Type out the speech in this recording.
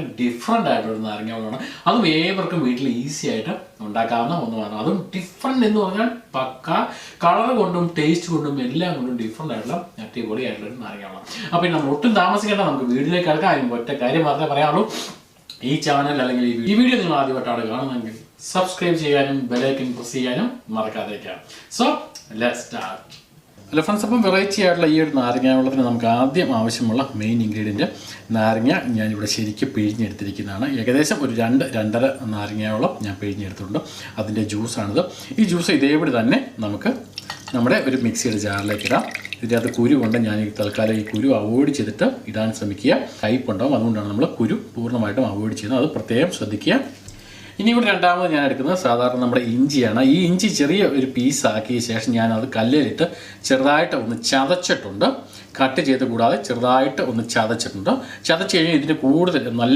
പറഞ്ഞാൽ ഡിഫറെന്റ് ആയിട്ടുള്ള നാരങ്ങകളാണ് നാരങ്ങ അതും ഏവർക്കും വീട്ടിൽ ഈസി ആയിട്ട് ഉണ്ടാക്കാവുന്ന ഒന്നുമാണ്. അതും ഡിഫറെന്റ് എന്ന് പറഞ്ഞാൽ പക്ക കളർ കൊണ്ടും ടേസ്റ്റ് കൊണ്ടും എല്ലാം കൊണ്ടും ഡിഫറെന്റ് ആയിട്ടുള്ള അടിപൊളി ആയിട്ടുള്ള ഒരു അപ്പം അപ്പോൾ നമ്മൾ ഒട്ടും താമസിക്കേണ്ട നമുക്ക് വീട്ടിലേക്ക് കിടക്കാം. അതിന് ഒറ്റ കാര്യം മാത്രമേ പറയാറുള്ളൂ ഈ ചാനൽ അല്ലെങ്കിൽ ഈ വീഡിയോ നിങ്ങൾ ആദ്യമായിട്ടാണ് കാണുന്നതെങ്കിൽ സബ്സ്ക്രൈബ് ചെയ്യാനും ബെലൈക്കൻ പ്രസ് ചെയ്യാനും മറക്കാതിരിക്കാം സോ ലെറ്റ് സ്റ്റാർട്ട് അല്ല ഫ്രണ്ട്സ് അപ്പം വെറൈറ്റി ആയിട്ടുള്ള ഈ ഒരു നാരങ്ങ വെള്ളത്തിന് നമുക്ക് ആദ്യം ആവശ്യമുള്ള മെയിൻ ഇൻഗ്രീഡിയന്റ് നാരങ്ങ ഞാനിവിടെ ശരിക്കും പിഴിഞ്ഞെടുത്തിരിക്കുന്നതാണ്. ഏകദേശം ഒരു രണ്ട് രണ്ടര നാരങ്ങയോളം ഞാൻ പിഴിഞ്ഞെടുത്തിട്ടുണ്ട്. അതിന്റെ ജ്യൂസാണിത് ഈ ജ്യൂസ് ഇതേപടി തന്നെ നമുക്ക് നമ്മുടെ ഒരു മിക്സിയുടെ ജാറിലേക്ക് ഇടാം. ഇതിനകത്ത് കുരു കൊണ്ട് ഞാൻ ഈ തൽക്കാലം ഈ കുരു അവോയ്ഡ് ചെയ്തിട്ട് ഇടാൻ ശ്രമിക്കുക. കയ്പുണ്ടാവും അതുകൊണ്ടാണ് നമ്മൾ കുരു പൂർണമായിട്ടും അവോയ്ഡ് ചെയ്യുന്നത്. അത് പ്രത്യേകം ശ്രദ്ധിക്കുക. ഇനി ഇവിടെ രണ്ടാമത് ഞാൻ എടുക്കുന്നത് സാധാരണ നമ്മുടെ ഇഞ്ചിയാണ്. ഈ ഇഞ്ചി ചെറിയ ഒരു പീസ് ആക്കിയ ശേഷം ഞാൻ അത് കല്ലിലിട്ട് ചെറുതായിട്ട് ഒന്ന് ചതച്ചിട്ടുണ്ട്. കട്ട് ചെയ്ത് കൂടാതെ ചെറുതായിട്ട് ഒന്ന് ചതച്ചിട്ടുണ്ട്. ചതച്ച് കഴിഞ്ഞാൽ ഇതിന് കൂടുതൽ നല്ല